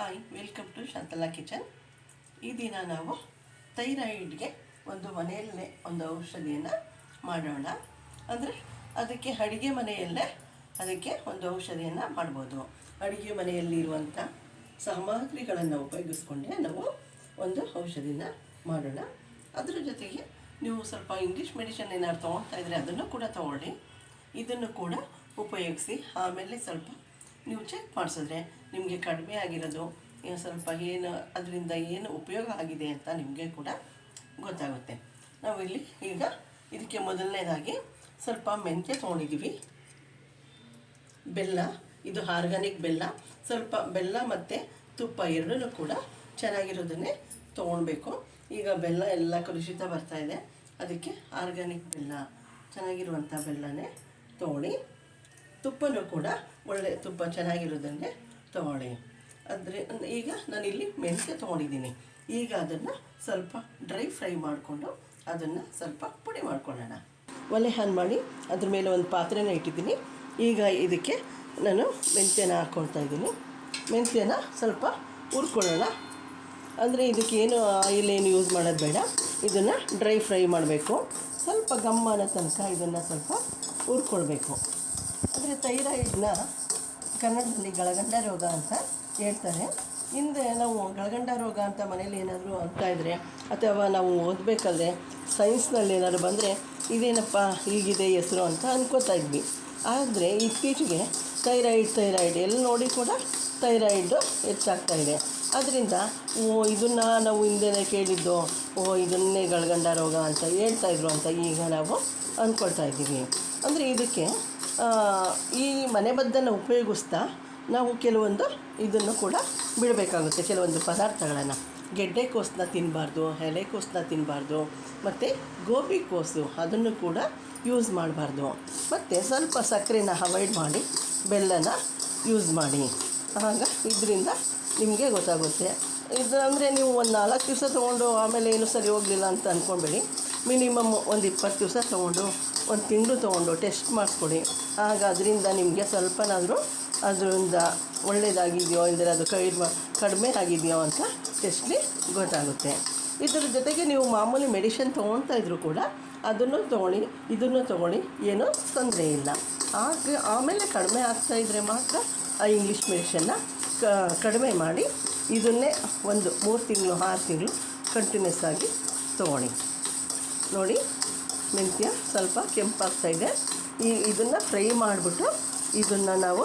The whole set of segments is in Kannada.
Hi welcome to Shantala kitchen ಈ ದಿನ ನಾವು ಥೈರಾಯಿಡ್ಗೆ ಒಂದು ಮನೆಯಲ್ಲೇ ಒಂದು ಔಷಧಿಯನ್ನು ಮಾಡೋಣ. ಅಂದರೆ ಅದಕ್ಕೆ ಅಡುಗೆ ಮನೆಯಲ್ಲೇ ಅದಕ್ಕೆ ಒಂದು ಔಷಧಿಯನ್ನು ಮಾಡ್ಬೋದು. ಅಡುಗೆ ಮನೆಯಲ್ಲಿರುವಂಥ ಸಾಮಗ್ರಿಗಳನ್ನು ಉಪಯೋಗಿಸ್ಕೊಂಡೇ ನಾವು ಒಂದು ಔಷಧಿನ ಮಾಡೋಣ. ಅದರ ಜೊತೆಗೆ ನೀವು ಸ್ವಲ್ಪ ಇಂಗ್ಲೀಷ್ ಮೆಡಿಷನ್ ಏನಾದ್ರು ತೊಗೊಳ್ತಾ ಇದ್ದರೆ ಅದನ್ನು ಕೂಡ ತೊಗೊಳ್ಳಿ. ಇದನ್ನು ಕೂಡ ಉಪಯೋಗಿಸಿ ಆಮೇಲೆ ಸ್ವಲ್ಪ ನೀವು ಚೆಕ್ ಮಾಡಿಸಿದ್ರೆ ನಿಮಗೆ ಕಡಿಮೆ ಆಗಿರೋದು ಸ್ವಲ್ಪ ಏನು, ಅದರಿಂದ ಏನು ಉಪಯೋಗ ಆಗಿದೆ ಅಂತ ನಿಮಗೆ ಕೂಡ ಗೊತ್ತಾಗುತ್ತೆ. ನಾವಿಲ್ಲಿ ಈಗ ಇದಕ್ಕೆ ಮೊದಲನೇದಾಗಿ ಸ್ವಲ್ಪ ಮೆಂತ್ಯ ತೊಗೊಂಡಿದ್ದೀವಿ. ಬೆಲ್ಲ, ಇದು ಆರ್ಗಾನಿಕ್ ಬೆಲ್ಲ. ಸ್ವಲ್ಪ ಬೆಲ್ಲ ಮತ್ತು ತುಪ್ಪ ಎರಡೂ ಕೂಡ ಚೆನ್ನಾಗಿರೋದನ್ನೇ ತೊಗೊಳ್ಬೇಕು ಈಗ ಬೆಲ್ಲ ಎಲ್ಲ ಕಲುಷಿತ ಇದೆ. ಅದಕ್ಕೆ ಆರ್ಗ್ಯಾನಿಕ್ ಬೆಲ್ಲ, ಚೆನ್ನಾಗಿರುವಂಥ ಬೆಲ್ಲನೇ ತೊಗೊಳ್ಳಿ ತುಪ್ಪನೂ ಕೂಡ ಒಳ್ಳೆ ತುಪ್ಪ ಚೆನ್ನಾಗಿರೋದನ್ನೇ ತೊಗೊಳ್ಳಿ. ಅಂದರೆ ಈಗ ನಾನಿಲ್ಲಿ ಮೆಂತ್ಯ ತೊಗೊಂಡಿದ್ದೀನಿ. ಈಗ ಅದನ್ನು ಸ್ವಲ್ಪ ಡ್ರೈ ಫ್ರೈ ಮಾಡಿಕೊಂಡು ಅದನ್ನು ಸ್ವಲ್ಪ ಪುಡಿ ಮಾಡ್ಕೊಳ್ಳೋಣ. ಒಲೆ ಹಾನ್ ಮಾಡಿ ಅದ್ರ ಮೇಲೆ ಒಂದು ಪಾತ್ರೆನ ಇಟ್ಟಿದ್ದೀನಿ. ಈಗ ಇದಕ್ಕೆ ನಾನು ಮೆಂತ್ಯನ ಹಾಕ್ಕೊಳ್ತಾ ಇದ್ದೀನಿ. ಮೆಂತ್ಯನ ಸ್ವಲ್ಪ ಹುರ್ಕೊಳ್ಳೋಣ. ಅಂದರೆ ಇದಕ್ಕೆ ಏನು ಆಯಿಲ್ ಏನು ಯೂಸ್ ಮಾಡೋದು ಬೇಡ. ಇದನ್ನು ಡ್ರೈ ಫ್ರೈ ಮಾಡಬೇಕು. ಸ್ವಲ್ಪ ಗಮ್ಮನ ತನಕ ಇದನ್ನು ಸ್ವಲ್ಪ ಹುರ್ಕೊಳ್ಬೇಕು. ಅಂದರೆ ಥೈರಾಯ್ಡ್ನ ಕನ್ನಡದಲ್ಲಿ ಗಳಗಂಡ ರೋಗ ಅಂತ ಹೇಳ್ತಾರೆ. ಹಿಂದೆ ನಾವು ಗಳಗಂಡ ರೋಗ ಅಂತ ಮನೇಲಿ ಏನಾದರೂ ಅಂತ ಇದ್ದರೆ ಅಥವಾ ನಾವು ಓದಬೇಕಲ್ಲದೆ ಸೈನ್ಸ್ನಲ್ಲಿ ಏನಾದ್ರು ಬಂದರೆ ಇದೇನಪ್ಪ ಹೀಗಿದೆ ಹೆಸರು ಅಂತ ಅನ್ಕೋತಾ ಇದ್ವಿ. ಆದರೆ ಇತ್ತೀಚೆಗೆ ಥೈರಾಯ್ಡ್ ಥೈರಾಯ್ಡ್ ಎಲ್ಲಿ ನೋಡಿ ಕೂಡ ಥೈರಾಯ್ಡು ಹೆಚ್ಚಾಗ್ತಾ ಇದೆ. ಅದರಿಂದ ಓ, ಇದನ್ನು ನಾವು ಹಿಂದೆನೇ ಕೇಳಿದ್ದು, ಓ, ಇದನ್ನೇ ಗಳಗಂಡ ರೋಗ ಅಂತ ಹೇಳ್ತಾಯಿದ್ರು ಅಂತ ಈಗ ನಾವು ಅಂದ್ಕೊಳ್ತಾ ಇದ್ದೀವಿ. ಅಂದರೆ ಇದಕ್ಕೆ ಈ ಮನೆಮದ್ದನ್ನು ಉಪಯೋಗಿಸ್ತಾ ನಾವು ಕೆಲವೊಂದು ಇದನ್ನು ಕೂಡ ಬಿಡಬೇಕಾಗುತ್ತೆ, ಕೆಲವೊಂದು ಪದಾರ್ಥಗಳನ್ನು. ಗೆಡ್ಡೆಕೋಸನ್ನ ತಿನ್ನಬಾರ್ದು ಎಲೆಕೋಸನ್ನ ತಿನ್ನಬಾರ್ದು ಮತ್ತು ಗೋಬಿ ಕೋಸು ಅದನ್ನು ಕೂಡ ಯೂಸ್ ಮಾಡಬಾರ್ದು. ಮತ್ತು ಸ್ವಲ್ಪ ಸಕ್ಕರೆನ ಅವಾಯ್ಡ್ ಮಾಡಿ, ಬೆಲ್ಲನ ಯೂಸ್ ಮಾಡಿ. ಆಗ ಇದರಿಂದ ನಿಮಗೆ ಗೊತ್ತಾಗುತ್ತೆ. ಇದು ಅಂದರೆ ನೀವು ಒಂದು ನಾಲ್ಕು ದಿವಸ ತೊಗೊಂಡು ಆಮೇಲೆ ಏನು ಸರಿ ಹೋಗಲಿಲ್ಲ ಅಂತ ಅಂದ್ಕೊಬೇಡಿ ಮಿನಿಮಮ್ ಒಂದು ಇಪ್ಪತ್ತು ದಿವಸ ತೊಗೊಂಡು, ಒಂದು ತಿಂಗಳು ತೊಗೊಂಡು ಟೆಸ್ಟ್ ಮಾಡಿಸ್ಕೊಡಿ. ಆಗ ಅದರಿಂದ ನಿಮಗೆ ಸ್ವಲ್ಪನಾದರೂ ಅದರಿಂದ ಒಳ್ಳೆಯದಾಗಿದೆಯೋ ಇಲ್ಲದ್ರೆ ಅದು ಕೈ ಕಡಿಮೆ ಆಗಿದೆಯೋ ಅಂತ ಟೆಸ್ಟ್ಲಿ ಗೊತ್ತಾಗುತ್ತೆ. ಇದರ ಜೊತೆಗೆ ನೀವು ಮಾಮೂಲಿ ಮೆಡಿಷನ್ ತೊಗೊಳ್ತಾ ಇದ್ದರೂ ಕೂಡ ಅದನ್ನು ತೊಗೊಳ್ಳಿ, ಇದನ್ನು ತೊಗೊಳ್ಳಿ, ಏನೂ ತೊಂದರೆ ಇಲ್ಲ. ಆಗ ಆಮೇಲೆ ಕಡಿಮೆ ಆಗ್ತಾ ಇದ್ದರೆ ಮಾತ್ರ ಆ ಇಂಗ್ಲೀಷ್ ಮೆಡಿಷನ್ನ ಕಡಿಮೆ ಮಾಡಿ, ಇದನ್ನೇ ಒಂದು ಮೂರು ತಿಂಗಳು, ಆರು ತಿಂಗಳು ಕಂಟಿನ್ಯೂಸ್ ಆಗಿ ತೊಗೊಳ್ಳಿ. ನೋಡಿ, ಮೆಂತ್ಯ ಸ್ವಲ್ಪ ಕೆಂಪಾಗ್ತಾ ಇದೆ. ಈ ಇದನ್ನು ಫ್ರೈ ಮಾಡಿಬಿಟ್ಟು ಇದನ್ನು ನಾವು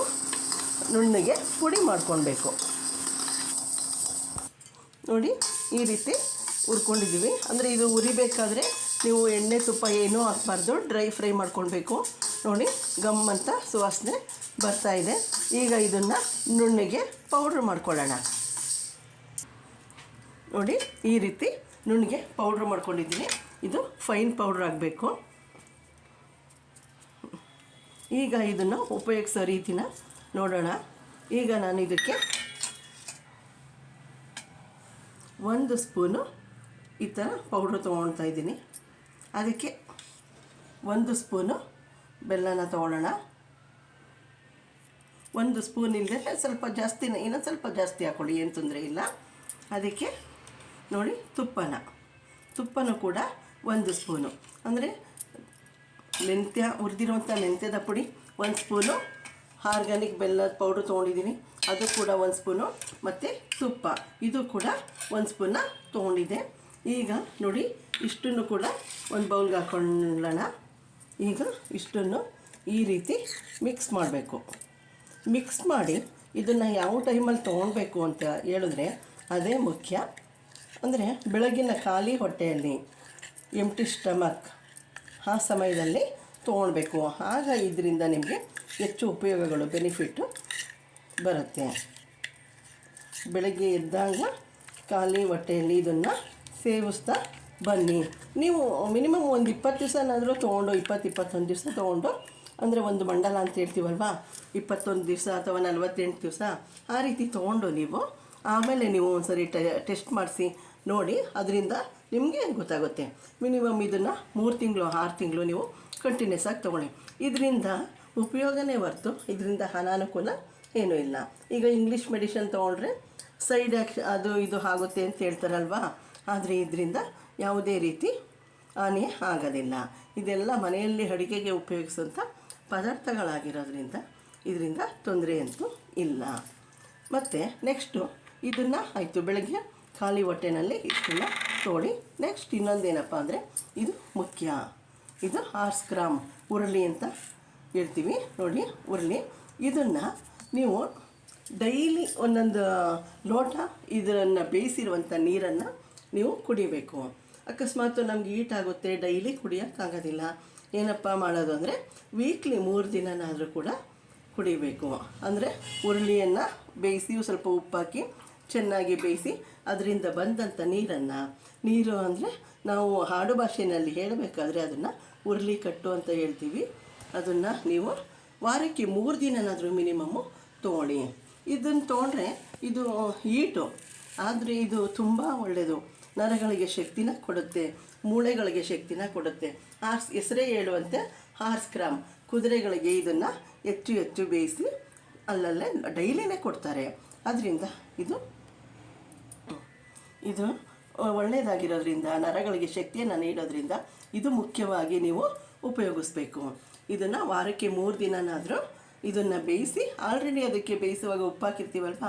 ನುಣ್ಣಗೆ ಪುಡಿ ಮಾಡ್ಕೊಳ್ಬೇಕು. ನೋಡಿ, ಈ ರೀತಿ ಹುರ್ಕೊಂಡಿದ್ದೀವಿ. ಅಂದರೆ ಇದು ಉರಿಬೇಕಾದ್ರೆ ನೀವು ಎಣ್ಣೆ ತುಪ್ಪ ಏನೂ ಹಾಕ್ಬಾರ್ದು, ಡ್ರೈ ಫ್ರೈ ಮಾಡ್ಕೊಳ್ಬೇಕು. ನೋಡಿ, ಗಮ್ ಅಂತ ಸುವಾಸನೆ ಇದೆ. ಈಗ ಇದನ್ನು ನುಣ್ಣಗೆ ಪೌಡ್ರ್ ಮಾಡ್ಕೊಳ್ಳೋಣ. ನೋಡಿ, ಈ ರೀತಿ ನುಣ್ಣಗೆ ಪೌಡ್ರ್ ಮಾಡ್ಕೊಂಡಿದ್ದೀನಿ. ಇದು ಫೈನ್ ಪೌಡ್ರ್ ಆಗಬೇಕು. ಈಗ ಇದನ್ನು ಉಪಯೋಗಿಸೋ ರೀತಿನ ನೋಡೋಣ. ಈಗ ನಾನು ಇದಕ್ಕೆ ಒಂದು ಸ್ಪೂನು ಈ ಥರ ಪೌಡ್ರ್ ತೊಗೊಳ್ತಾ ಇದ್ದೀನಿ. ಅದಕ್ಕೆ ಒಂದು ಸ್ಪೂನು ಬೆಲ್ಲನ ತೊಗೊಳ್ಳೋಣ. ಒಂದು ಸ್ಪೂನ್ ಇಲ್ಲದೆ ಸ್ವಲ್ಪ ಜಾಸ್ತಿನೇ ಇನ್ನೊಂದು ಸ್ವಲ್ಪ ಜಾಸ್ತಿ ಹಾಕ್ಕೊಳ್ಳಿ ಏನು ತೊಂದರೆ ಇಲ್ಲ. ಅದಕ್ಕೆ ನೋಡಿ ತುಪ್ಪನ. ತುಪ್ಪನೂ ಕೂಡ ಒಂದು ಸ್ಪೂನು. ಅಂದರೆ ಮೆಂತ್ಯ ಉರಿದಿರುವಂಥ ಮೆಂತ್ಯದ ಪುಡಿ, ಒಂದು ಸ್ಪೂನು ಆರ್ಗ್ಯಾನಿಕ್ ಬೆಲ್ಲದ ಪೌಡ್ರ್ ತೊಗೊಂಡಿದ್ದೀನಿ. ಅದು ಕೂಡ ಒಂದು ಸ್ಪೂನು. ಮತ್ತು ತುಪ್ಪ, ಇದು ಕೂಡ ಒಂದು ಸ್ಪೂನ ತೊಗೊಂಡಿದ್ದೆ. ಈಗ ನೋಡಿ, ಇಷ್ಟನ್ನು ಕೂಡ ಒಂದು ಬೌಲ್ಗೆ ಹಾಕೊಳ್ಳೋಣ. ಈಗ ಇಷ್ಟನ್ನು ಈ ರೀತಿ ಮಿಕ್ಸ್ ಮಾಡಬೇಕು. ಮಿಕ್ಸ್ ಮಾಡಿ ಇದನ್ನು ಯಾವ ಟೈಮಲ್ಲಿ ತೊಗೊಳ್ಬೇಕು ಅಂತ ಹೇಳಿದ್ರೆ, ಅದೇ ಮುಖ್ಯ. ಅಂದರೆ ಬೆಳಗಿನ ಖಾಲಿ ಹೊಟ್ಟೆಯಲ್ಲಿ ಎಂಟಿ ಸ್ಟಮಕ್ ಆ ಸಮಯದಲ್ಲಿ ತೊಗೊಳ್ಬೇಕು. ಆಗ ಇದರಿಂದ ನಿಮಗೆ ಹೆಚ್ಚು ಉಪಯೋಗಗಳು ಬೆನಿಫಿಟ್ಟು ಬರುತ್ತೆ. ಬೆಳಗ್ಗೆ ಎದ್ದಾಗ ಖಾಲಿ ಹೊಟ್ಟೆಯಲ್ಲಿ ಇದನ್ನು ಸೇವಿಸ್ತಾ ಬನ್ನಿ. ನೀವು ಮಿನಿಮಮ್ ಒಂದು ಇಪ್ಪತ್ತು ದಿವಸನಾದರೂ ತೊಗೊಂಡು, ಇಪ್ಪತ್ತು, ಇಪ್ಪತ್ತೊಂದು ದಿವಸ ತೊಗೊಂಡು, ಅಂದರೆ ಒಂದು ಮಂಡಲ ಅಂತ ಹೇಳ್ತೀವಲ್ವಾ? ಇಪ್ಪತ್ತೊಂದು ದಿವಸ ಅಥವಾ ನಲವತ್ತೆಂಟು ದಿವಸ ಆ ರೀತಿ ತೊಗೊಂಡು ನೀವು, ಆಮೇಲೆ ನೀವು ಒಂದ್ಸರಿ ಟೆಸ್ಟ್ ಮಾಡಿಸಿ. ನೋಡಿ, ಅದರಿಂದ ನಿಮಗೆ ಗೊತ್ತಾಗುತ್ತೆ. ಮಿನಿಮಮ್ ಇದನ್ನು ಮೂರು ತಿಂಗಳು, ಆರು ತಿಂಗಳು ನೀವು ಕಂಟಿನ್ಯೂಸ್ ಆಗಿ ತೊಗೊಳ್ಳಿ. ಇದರಿಂದ ಉಪಯೋಗನೇ ಹೊರ್ತು, ಇದರಿಂದ ಅನಾನುಕೂಲ ಏನೂ ಇಲ್ಲ. ಈಗ ಇಂಗ್ಲೀಷ್ ಮೆಡಿಷನ್ ತೊಗೊಂಡ್ರೆ ಸೈಡ್ ಆ್ಯಕ್ಷ ಅದು ಇದು ಆಗುತ್ತೆ ಅಂತ ಹೇಳ್ತಾರಲ್ವಾ? ಆದರೆ ಇದರಿಂದ ಯಾವುದೇ ರೀತಿ ಹಾನಿ ಆಗೋದಿಲ್ಲ. ಇದೆಲ್ಲ ಮನೆಯಲ್ಲಿ ಅಡುಗೆಗೆ ಉಪಯೋಗಿಸುವಂಥ ಪದಾರ್ಥಗಳಾಗಿರೋದ್ರಿಂದ ಇದರಿಂದ ತೊಂದರೆ ಅಂತೂ ಇಲ್ಲ. ಮತ್ತು ನೆಕ್ಸ್ಟು ಇದನ್ನು ಆಯಿತು, ಬೆಳಗ್ಗೆ ಖಾಲಿ ಹೊಟ್ಟೆನಲ್ಲಿ ಇಷ್ಟನ್ನ ತೋಡಿ ನೆಕ್ಸ್ಟ್ ಇನ್ನೊಂದೇನಪ್ಪ ಅಂದರೆ ಇದು ಮುಖ್ಯ. ಇದು ಆರ್ಸ್ ಗ್ರಾಮ್, ಉರುಳಿ ಅಂತ ಹೇಳ್ತೀವಿ. ನೋಡಿ, ಉರುಳಿ. ಇದನ್ನು ನೀವು ಡೈಲಿ ಒಂದೊಂದು ಲೋಟ ಇದನ್ನು ಬೇಯಿಸಿರುವಂಥ ನೀರನ್ನು ನೀವು ಕುಡಿಬೇಕು. ಅಕಸ್ಮಾತ್ ನಮ್ಗೆ ಈಟ್ ಆಗುತ್ತೆ, ಡೈಲಿ ಕುಡಿಯೋಕ್ಕಾಗೋದಿಲ್ಲ ಏನಪ್ಪ ಮಾಡೋದು ಅಂದರೆ ವೀಕ್ಲಿ ಮೂರು ದಿನನಾದರೂ ಕೂಡ ಕುಡಿಬೇಕು. ಅಂದರೆ ಉರುಳಿಯನ್ನು ಬೇಯಿಸಿ ಸ್ವಲ್ಪ ಉಪ್ಪಾಕಿ ಚೆನ್ನಾಗಿ ಬೇಯಿಸಿ ಅದರಿಂದ ಬಂದಂಥ ನೀರನ್ನು, ನೀರು ಅಂದರೆ ನಾವು ಹಾಡು ಭಾಷೆಯಲ್ಲಿ ಹೇಳಬೇಕಾದ್ರೆ ಅದನ್ನು ಉರುಳಿ ಕಟ್ಟು ಅಂತ ಹೇಳ್ತೀವಿ. ಅದನ್ನು ನೀವು ವಾರಕ್ಕೆ ಮೂರು ದಿನನಾದರೂ ಮಿನಿಮಮ್ಮು ತೊಗೊಳ್ಳಿ ಇದನ್ನು ತೊಗೊಂಡ್ರೆ ಇದು ಈಟು ಆದರೆ ಇದು ತುಂಬ ಒಳ್ಳೆಯದು ನರಗಳಿಗೆ ಶಕ್ತಿನ ಕೊಡುತ್ತೆ, ಮೂಳೆಗಳಿಗೆ ಶಕ್ತಿನ ಕೊಡುತ್ತೆ. ಹಾರ್ಸ್, ಹೆಸರೇ ಹೇಳುವಂತೆ ಹಾರ್ಸ್ ಕ್ರಾಮ್. ಕುದುರೆಗಳಿಗೆ ಇದನ್ನು ಹೆಚ್ಚು ಹೆಚ್ಚು ಬೇಯಿಸಿ ಅಲ್ಲಲ್ಲೇ ಡೈಲಿನೇ ಕೊಡ್ತಾರೆ. ಅದರಿಂದ ಇದು ಇದು ಒಳ್ಳೆಯದಾಗಿರೋದ್ರಿಂದ, ನರಗಳಿಗೆ ಶಕ್ತಿಯನ್ನು ನೀಡೋದ್ರಿಂದ ಇದು ಮುಖ್ಯವಾಗಿ ನೀವು ಉಪಯೋಗಿಸ್ಬೇಕು. ಇದನ್ನು ವಾರಕ್ಕೆ ಮೂರು ದಿನನಾದರೂ ಇದನ್ನು ಬೇಯಿಸಿ ಆಲ್ರೆಡಿ ಅದಕ್ಕೆ ಬೇಯಿಸುವಾಗ ಉಪ್ಪು ಹಾಕಿರ್ತೀವಲ್ವ?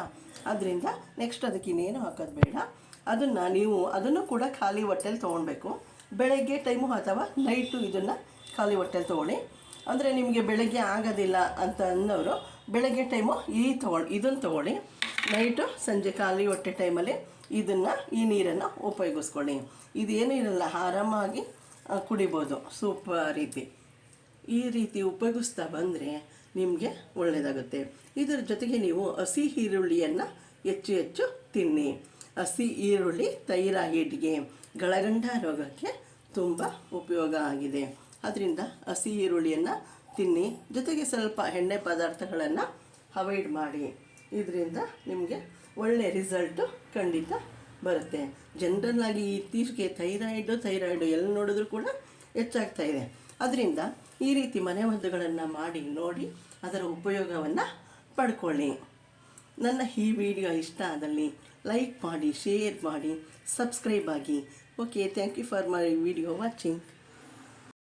ಅದರಿಂದ ನೆಕ್ಸ್ಟ್ ಅದಕ್ಕೆ ಇನ್ನೇನು ಹಾಕೋದು ಬೇಡ. ಅದನ್ನು ನೀವು, ಅದನ್ನು ಕೂಡ ಖಾಲಿ ಹೊಟ್ಟೆಲಿ ತೊಗೊಳ್ಬೇಕು ಬೆಳಗ್ಗೆ ಟೈಮು ಅಥವಾ ನೈಟು ಇದನ್ನು ಖಾಲಿ ಹೊಟ್ಟೆಲಿ ತೊಗೊಳ್ಳಿ. ಅಂದರೆ ನಿಮಗೆ ಬೆಳಗ್ಗೆ ಆಗೋದಿಲ್ಲ ಅಂತ ಅನ್ನೋರು ಬೆಳಗ್ಗೆ ಟೈಮು ಈ ತೊಗೊಳ್ಳಿ ಇದನ್ನು ತೊಗೊಳ್ಳಿ. ನೈಟು ಸಂಜೆ ಖಾಲಿ ಹೊಟ್ಟೆ ಟೈಮಲ್ಲಿ ಇದನ್ನು ಈ ನೀರನ್ನು ಉಪಯೋಗಿಸ್ಕೊಳ್ಳಿ. ಇದೇನು ಇರಲ್ಲ, ಆರಾಮಾಗಿ ಕುಡಿಬೋದು. ಸೂಪ್ ರೀತಿ. ಈ ರೀತಿ ಉಪಯೋಗಿಸ್ತಾ ಬಂದರೆ ನಿಮಗೆ ಒಳ್ಳೆಯದಾಗುತ್ತೆ ಇದರ ಜೊತೆಗೆ ನೀವು ಹಸಿ ಈರುಳ್ಳಿಯನ್ನು ಹೆಚ್ಚು ಹೆಚ್ಚು ತಿನ್ನಿ. ಹಸಿ ಈರುಳ್ಳಿ ಥೈರಾಯಿಡ್ಗೆ ಗಳಗಂಡ ರೋಗಕ್ಕೆ ತುಂಬ ಉಪಯೋಗ ಆಗಿದೆ. ಅದರಿಂದ ಹಸಿ ಈರುಳ್ಳಿಯನ್ನು ತಿನ್ನಿ. ಜೊತೆಗೆ ಸ್ವಲ್ಪ ಎಣ್ಣೆ ಪದಾರ್ಥಗಳನ್ನು ಅವಾಯ್ಡ್ ಮಾಡಿ. ಇದರಿಂದ ನಿಮಗೆ ಒಳ್ಳೆಯ ರಿಸಲ್ಟು ಖಂಡಿತ ಬರುತ್ತೆ. ಜನರಲ್ಲಾಗಿ ಇತ್ತೀಚೆಗೆ ಥೈರಾಯ್ಡು ಥೈರಾಯ್ಡು ಎಲ್ಲಿ ನೋಡಿದ್ರೂ ಕೂಡ ಹೆಚ್ಚಾಗ್ತಾ ಇದೆ. ಅದರಿಂದ ಈ ರೀತಿ ಮನೆಮದ್ದುಗಳನ್ನು ಮಾಡಿ, ನೋಡಿ ಅದರ ಉಪಯೋಗವನ್ನು ಪಡ್ಕೊಳ್ಳಿ. ನನ್ನ ಈ ವಿಡಿಯೋ ಇಷ್ಟ ಆದಲ್ಲಿ ಲೈಕ್ ಮಾಡಿ ಶೇರ್ ಮಾಡಿ ಸಬ್ಸ್ಕ್ರೈಬ್ ಆಗಿ. Okay thank you for my video watching